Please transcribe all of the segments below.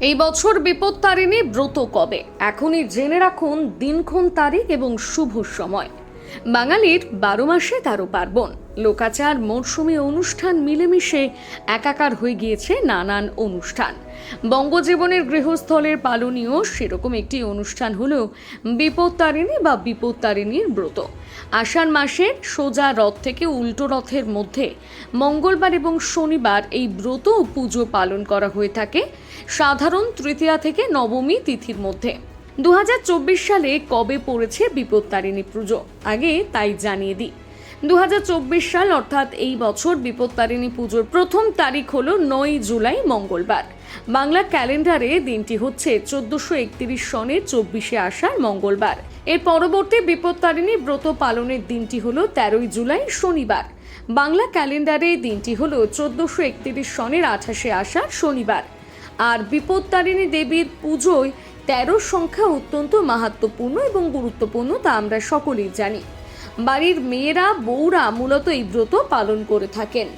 এই বছর বিপদ তারিণী ব্রত কবে? এখনই জেনে রাখুন দিনক্ষণ তারিখ এবং শুভ সময়। বাঙালির বারো মাসে তেরো পার্বণ। লোকাচার, মরশুমি অনুষ্ঠান মিলেমিশে একাকার হয়ে গিয়েছে নানান অনুষ্ঠান। বঙ্গজীবনের গৃহস্থলের পালনীয় সেরকম একটি অনুষ্ঠান হলো বিপত্তারিণী বা বিপত্তারিণীর ব্রত। আষাঢ় মাসের সোজা রথ থেকে উল্টো রথের মধ্যে মঙ্গলবার এবং শনিবার এই ব্রত পুজো পালন করা হয়ে থাকে সাধারণ তৃতীয়া থেকে নবমী তিথির মধ্যে। দু হাজার চব্বিশ সালে কবে পড়েছে বিপত্তারিণী পুজো? আগে তাই জানিয়ে দিই। দু হাজার চব্বিশ সাল অর্থাৎ এই বছর বিপত্তারিণী পুজোর প্রথম তারিখ হলো নয় জুলাই মঙ্গলবার। বাংলা ক্যালেন্ডারে দিনটি হচ্ছে চোদ্দশো একত্রিশ সনের চব্বিশে আষাঢ় মঙ্গলবার। এর পরবর্তী বিপত্তারিণী ব্রত পালনের দিনটি হল তেরোই জুলাই শনিবার। বাংলা ক্যালেন্ডারে দিনটি হল চোদ্দশো একত্রিশ সনের আঠাশে আষাঢ় শনিবার। আর বিপত্তারিণী দেবীর পুজোয় তেরো সংখ্যা অত্যন্ত মাহাত্মপূর্ণ এবং গুরুত্বপূর্ণ তা আমরা সকলেই জানি। বাড়ির মেয়েরা, বউরা মূলত এই ব্রত পালন করে থাকেন।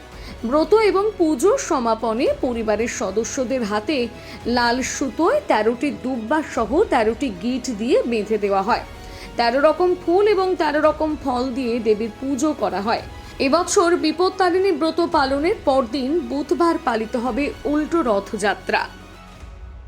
ব্রত এবং পুজোর সমাপনে পরিবারের সদস্যদের হাতে লাল সুতোয় তেরোটি দুব্বা সহ তেরোটি গিট দিয়ে বেঁধে দেওয়া হয়। তেরো রকম ফুল এবং তেরো রকম ফল দিয়ে দেবীর পুজো করা হয়। এবছর বিপত্তারিণী ব্রত পালনের পরদিন বুধবার পালিত হবে উল্টো রথযাত্রা।